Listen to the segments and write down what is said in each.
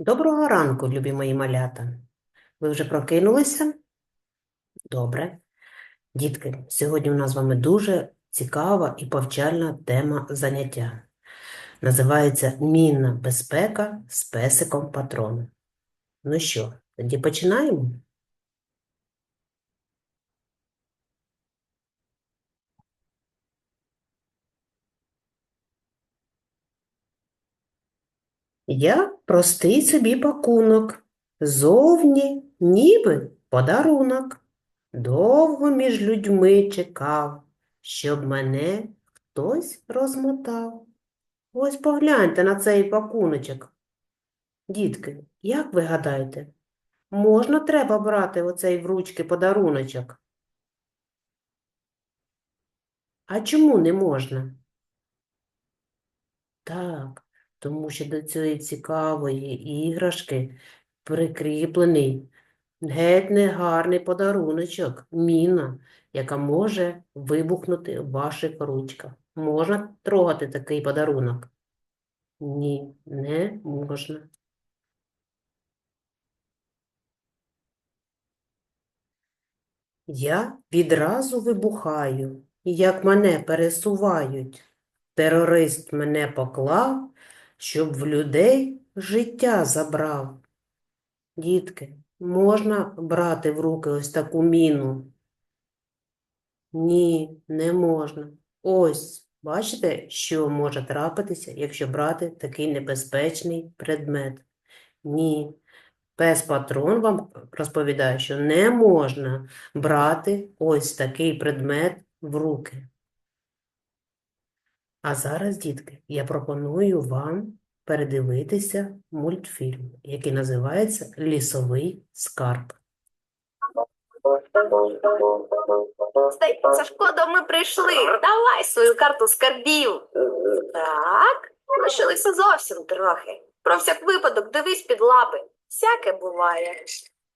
Доброго ранку, любі мої малята. Ви вже прокинулися? Добре. Дітки, сьогодні у нас з вами дуже цікава і повчальна тема заняття. Називається Мінна безпека з песиком патроном. Ну що, тоді починаємо? Я простий собі пакунок, зовні ніби подарунок. Довго між людьми чекав, щоб мене хтось розмотав. Ось погляньте на цей пакуночок. Дітки, як ви гадаєте, можна треба брати оцей в ручки подаруночок? А чому не можна? Так, тому що до цієї цікавої іграшки прикріплений геть негарний подаруночок, міна, яка може вибухнути в ваших ручках. Можна трогати такий подарунок? Ні, не можна. Я відразу вибухаю, як мене пересувають. Терорист мене поклав, щоб в людей життя забрав. Дітки, можна брати в руки ось таку міну? Ні, не можна. Ось, бачите, що може трапитися, якщо брати такий небезпечний предмет? Ні. Пес-патрон вам розповідає, що не можна брати ось такий предмет в руки. А зараз, дітки, я пропоную вам передивитися мультфільм, який називається Лісовий скарб. Сашко, до ми прийшли. Давай свою карту скарбів. Так, лишилося зовсім трохи. Про всяк випадок дивись під лапи. Всяке буває.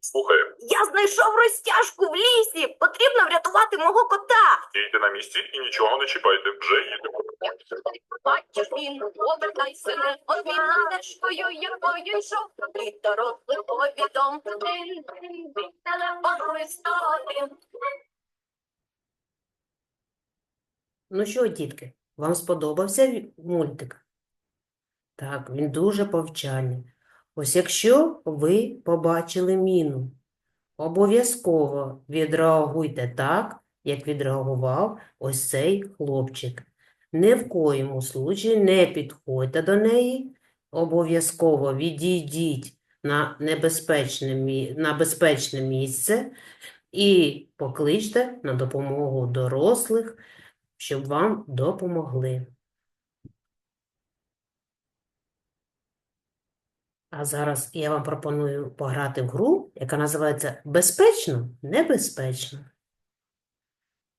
Слухаємо. Я знайшов розтяжку в лісі. Потрібно врятувати мого кота. Стійте на місці і нічого не чіпайте. Вже їдемо. Бачиш він, повертайся, не одвіна стежкою, якою йшов. Від дорослих повідом. Телефон. Ну що, дітки, вам сподобався ві- мультик? Так, він дуже повчальний. Ось якщо ви побачили міну, обов'язково відреагуйте так, як відреагував ось цей хлопчик. Ні в коєму случаї не підходьте до неї, обов'язково відійдіть на небезпечне, на безпечне місце і покличте на допомогу дорослих, щоб вам допомогли. А зараз я вам пропоную пограти в гру, яка називається Безпечно, небезпечно.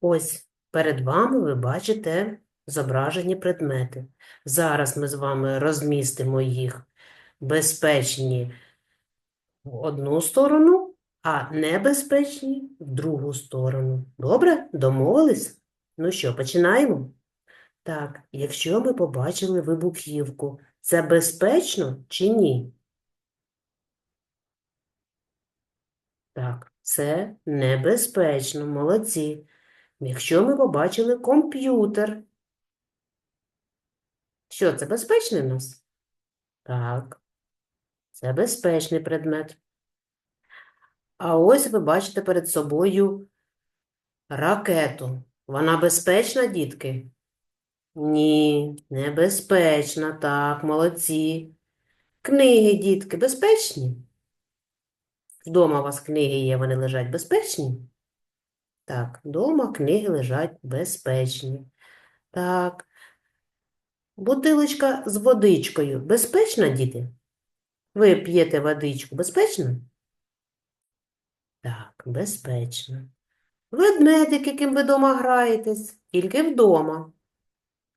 Ось перед вами ви бачите зображені предмети. Зараз ми з вами розмістимо їх безпечні в одну сторону, а небезпечні в другу сторону. Добре? Домовились? Ну що, починаємо? Так, якщо ми побачили вибухівку, це безпечно чи ні? Так, це небезпечно, молодці. Якщо ми побачили комп'ютер, що це безпечний у нас? Так, це безпечний предмет. А ось ви бачите перед собою ракету. Вона безпечна, дітки? Ні, небезпечна. Так, молодці. Книги, дітки, безпечні? Вдома у вас книги є, вони лежать безпечні? Так, вдома книги лежать безпечні. Так. Бутилочка з водичкою безпечна, діти? Ви п'єте водичку, безпечно? Так, безпечно. Ведмедик, яким ви вдома граєтесь, тільки вдома.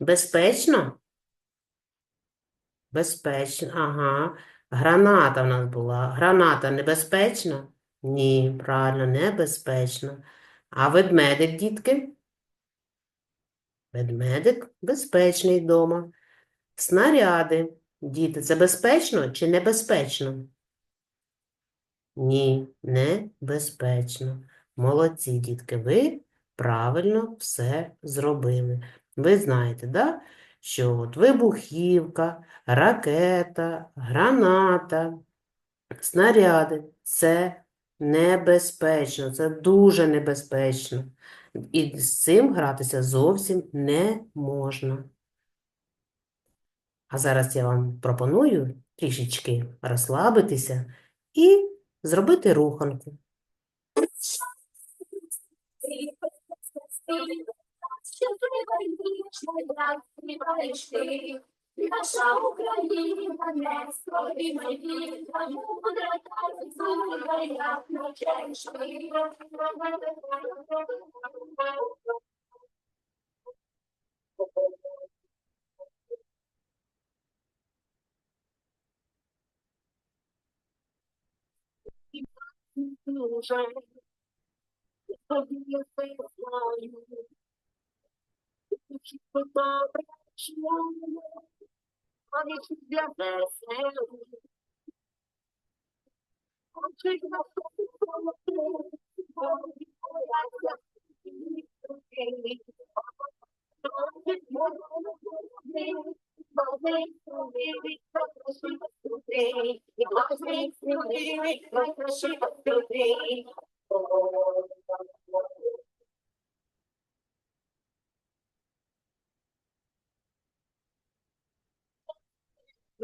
Безпечно? Безпечно, ага. Граната в нас була. Граната небезпечна? Ні, правильно, небезпечна. А ведмедик, дітки? Ведмедик безпечний вдома. Снаряди. Діти, це безпечно чи небезпечно? Ні, небезпечно. Молодці, дітки, ви правильно все зробили. Ви знаєте, да? Що от вибухівка, ракета, граната, снаряди – це небезпечно, це дуже небезпечно. І з цим гратися зовсім не можна. А зараз я вам пропоную трішечки розслабитися і зробити руханку. Наша Україна не скоріна віка, мудра та розумна, як It was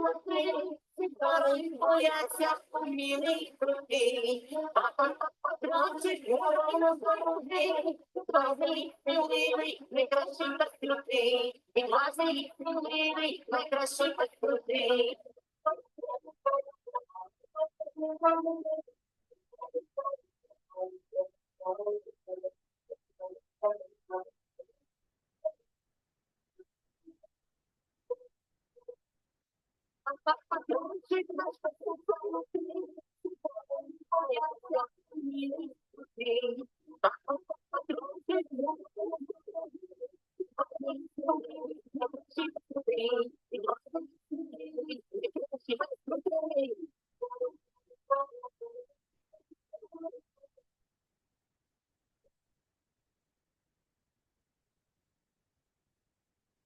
навчаєш для веселих. Бояться помілий крутий, патрончик воно здоровий, Глазий сміливий, найкращий та крутий, і глазий сміливий, найкращий та крутий. Патрончик наш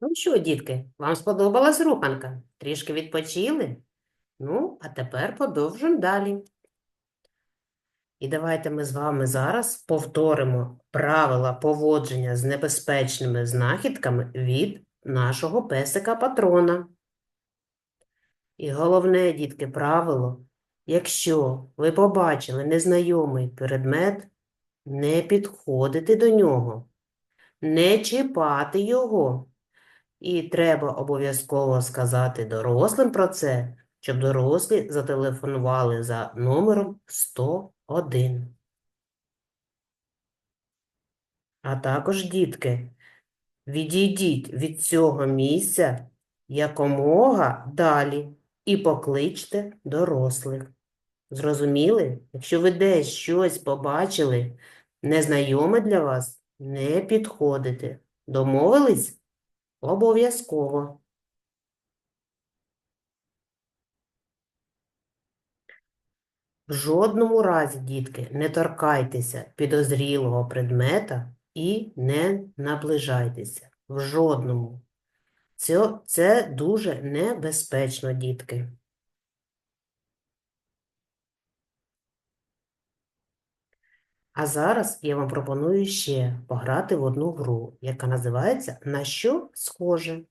Ну що, дітки, вам сподобалась руханка? Трішки відпочили? Ну, а тепер продовжуємо далі. І давайте ми з вами зараз повторимо правила поводження з небезпечними знахідками від нашого песика-патрона. І головне, дітки, правило, якщо ви побачили незнайомий предмет, не підходити до нього, не чіпати його. І треба обов'язково сказати дорослим про це, щоб дорослі зателефонували за номером 101. А також, дітки, відійдіть від цього місця якомога далі і покличте дорослих. Зрозуміли? Якщо ви десь щось побачили, незнайоме для вас, не підходите. Домовились? Обов'язково. В жодному разі, дітки, не торкайтеся підозрілого предмета і не наближайтеся. В жодному. Це, це дуже небезпечно, дітки. А зараз я вам пропоную ще пограти в одну гру, яка називається «На що схоже?».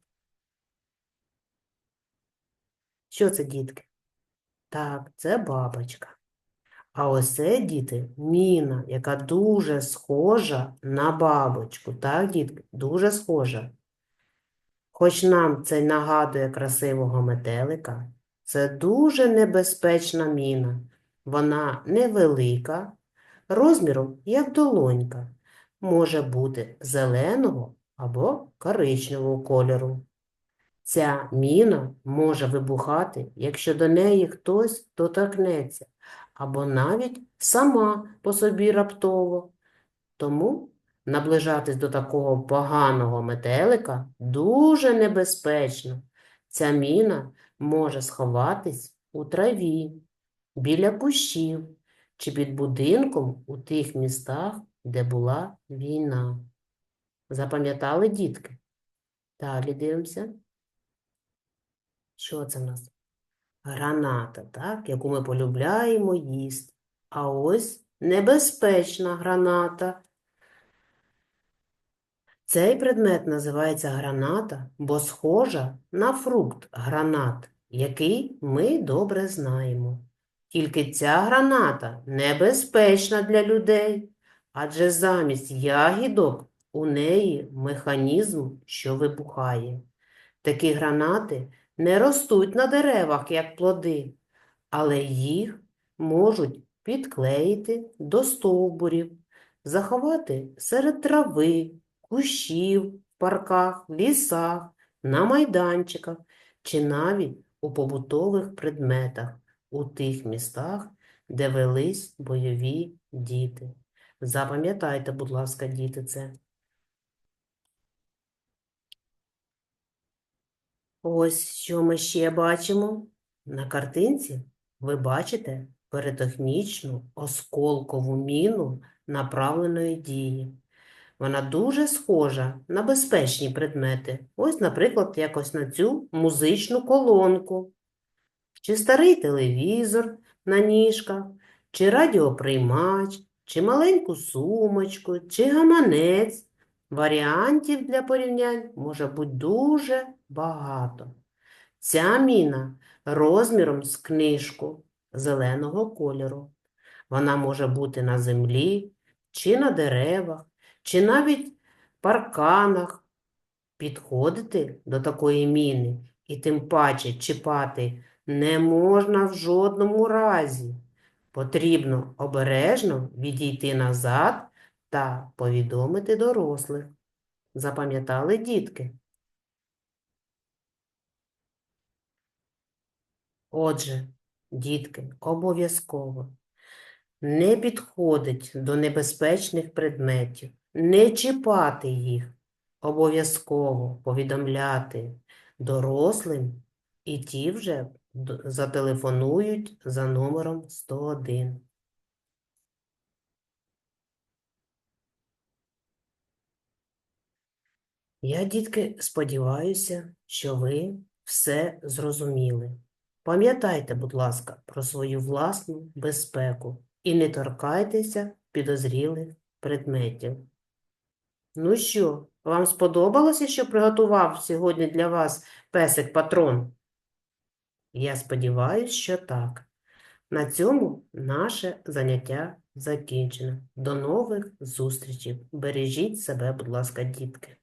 Що це, дітки? Так, це бабочка. А ось це, діти, міна, яка дуже схожа на бабочку. Так, дітки, дуже схожа. Хоч нам це нагадує красивого метелика, це дуже небезпечна міна. Вона невелика, розміром як долонька, може бути зеленого або коричневого кольору. Ця міна може вибухати, якщо до неї хтось доторкнеться, або навіть сама по собі раптово. Тому наближатись до такого поганого метелика дуже небезпечно. Ця міна може сховатись у траві, біля кущів чи під будинком у тих містах, де була війна. Запам'ятали, дітки? Далі дивимося. Що це в нас? Граната, так, яку ми полюбляємо їсти. А ось небезпечна граната. Цей предмет називається граната, бо схожа на фрукт гранат, який ми добре знаємо. Тільки ця граната небезпечна для людей, адже замість ягідок у неї механізм, що вибухає. Такі гранати не ростуть на деревах, як плоди, але їх можуть підклеїти до стовбурів, заховати серед трави, кущів, в парках, лісах, на майданчиках чи навіть у побутових предметах у тих містах, де велись бойові діти. Запам'ятайте, будь ласка, діти, це. Ось що ми ще бачимо. На картинці ви бачите пиротехнічну осколкову міну направленої дії. Вона дуже схожа на безпечні предмети. Ось, наприклад, якось на цю музичну колонку, чи старий телевізор на ніжках, чи радіоприймач, чи маленьку сумочку, чи гаманець. Варіантів для порівнянь може бути дуже багато. Ця міна розміром з книжку зеленого кольору. Вона може бути на землі, чи на деревах, чи навіть парканах. Підходити до такої міни і тим паче чіпати не можна в жодному разі. Потрібно обережно відійти назад та повідомити дорослих. Запам'ятали, дітки? Отже, дітки, обов'язково не підходить до небезпечних предметів, не чіпати їх, обов'язково повідомляти дорослим, і ті вже зателефонують за номером 101. Я, дітки, сподіваюся, що ви все зрозуміли. Пам'ятайте, будь ласка, про свою власну безпеку і не торкайтеся підозрілих предметів. Ну що, вам сподобалося, що приготував сьогодні для вас песик-патрон? Я сподіваюся, що так. На цьому наше заняття закінчено. До нових зустрічей. Бережіть себе, будь ласка, дітки.